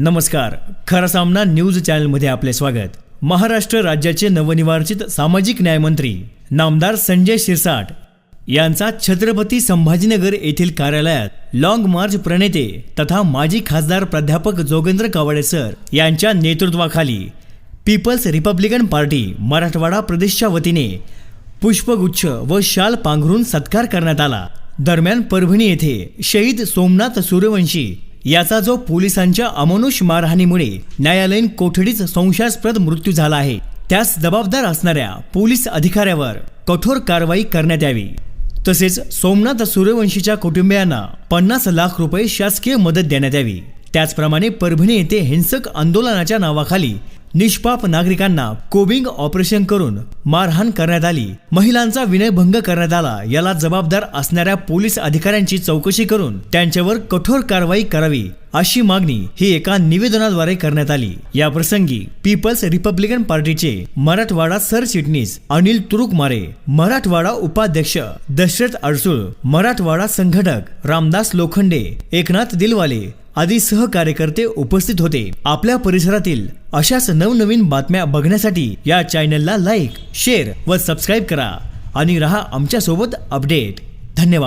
नमस्कार. खरा सामना न्यूज चॅनलमध्ये आपले स्वागत. महाराष्ट्र राज्याचे नवनिर्वाचित सामाजिक न्यायमंत्री नामदार संजय शिरसाट यांचा छत्रपती संभाजीनगर येथील कार्यालयात लॉंग मार्च प्रणेते तथा माजी खासदार प्राध्यापक जोगेंद्र कावडे सर यांच्या नेतृत्वाखाली पीपल्स रिपब्लिकन पार्टी मराठवाडा प्रदेशच्या वतीने पुष्पगुच्छ व शाल पांघरून सत्कार करण्यात आला. दरम्यान परभणी येथे शहीद सोमनाथ सूर्यवंशी याचा जो पोलिसांच्या अमानुष मारहाणीमुळे न्यायालयीन कोठडीच संशयास्पद मृत्यू झाला आहे त्यास जबाबदार असणाऱ्या पोलीस अधिकाऱ्यावर कठोर कारवाई करण्यात यावी. तसेच सोमनाथ सूर्यवंशीच्या कुटुंबियांना पन्नास लाख रुपये शासकीय मदत देण्यात यावी. त्याचप्रमाणे परभणी येथे हिंसक आंदोलनाच्या नावाखाली निष्पाप नागरिकांना कोबिंग ऑपरेशन करून मारहाण करण्यात आली. महिलांचा विनयभंग करण्यात आला. याला जबाबदार असणाऱ्या पोलीस अधिकाऱ्यांची चौकशी करून त्यांच्यावर कठोर कारवाई करावी अशी मागणी ही एका निवेदनाद्वारे करण्यात आली. या प्रसंगी पीपल्स रिपब्लिकन पार्टीचे मराठवाडा सरचिटणीस अनिल तुरुकमारे मराठवाडा उपाध्यक्ष दशरथ अडसूळ मराठवाडा संघटक रामदास लोखंडे एकनाथ दिलवाले आदी सहकार्यकर्ते उपस्थित होते. आपल्या परिसरातील अशाच नवनवीन बातम्या बघण्यासाठी या चॅनलला लाईक शेअर व सबस्क्राईब करा. आणि रहा आमच्यासोबत अपडेट. धन्यवाद.